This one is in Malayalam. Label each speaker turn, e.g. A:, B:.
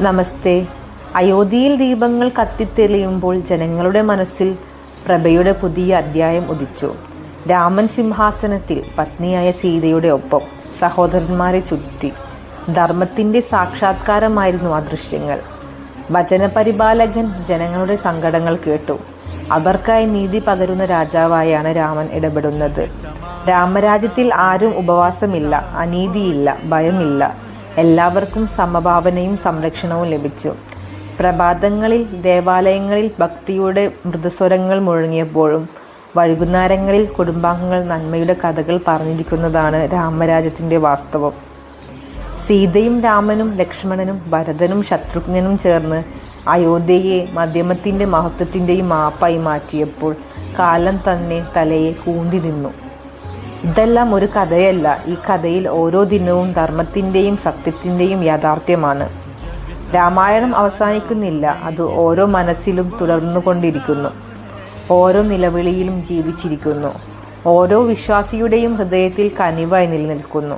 A: നമസ്തേ. അയോധ്യയിൽ ദീപങ്ങൾ കത്തിത്തെളിയുമ്പോൾ ജനങ്ങളുടെ മനസ്സിൽ പ്രഭയുടെ പുതിയ അധ്യായം ഉദിച്ചു. രാമൻ സിംഹാസനത്തിൽ പത്നിയായ സീതയുടെ ഒപ്പം സഹോദരന്മാരെ ചുറ്റി. ധർമ്മത്തിന്റെ സാക്ഷാത്കാരമായിരുന്നു ആ ദൃശ്യങ്ങൾ. വചനപരിപാലകൻ ജനങ്ങളുടെ സങ്കടങ്ങൾ കേട്ടു. അവർക്കായി നീതി പകരുന്ന രാജാവായാണ് രാമൻ ഇടപെടുന്നത്. രാമരാജ്യത്തിൽ ആരും ഉപവാസമില്ല അനീതിയില്ല ഭയമില്ല. എല്ലാവർക്കും സമഭാവനയും സംരക്ഷണവും ലഭിച്ചു. പ്രഭാതങ്ങളിൽ ദേവാലയങ്ങളിൽ ഭക്തിയുടെ മൃദുസ്വരങ്ങൾ മുഴങ്ങിയപ്പോഴും വൈകുന്നേരങ്ങളിൽ കുടുംബാംഗങ്ങൾ നന്മയുടെ കഥകൾ പറഞ്ഞിരിക്കുന്നതാണ് രാമരാജ്യത്തിന്റെ വാസ്തവം. സീതയും രാമനും ലക്ഷ്മണനും ഭരതനും ശത്രുഘ്നനും ചേർന്ന് അയോധ്യയെ മധ്യമത്തിന്റെ മഹത്വത്തിന്റെയും മാപ്പായി മാറ്റിയപ്പോൾ കാലം തന്നെ തലയെ കൂണ്ടി നിന്നു ഇതെല്ലാം ഒരു കഥയല്ല. ഈ കഥയിൽ ഓരോ ദിനവും ധർമ്മത്തിന്റെയും സത്യത്തിന്റെയും യാഥാർത്ഥ്യമാണ്. രാമായണം അവസാനിക്കുന്നില്ല. അത് ഓരോ മനസ്സിലും തുടർന്നുകൊണ്ടിരിക്കുന്നു. ഓരോ നിലവിളിയിലും ജീവിച്ചിരിക്കുന്നു. ഓരോ വിശ്വാസിയുടെയും ഹൃദയത്തിൽ കനിവായി നിലനിൽക്കുന്നു.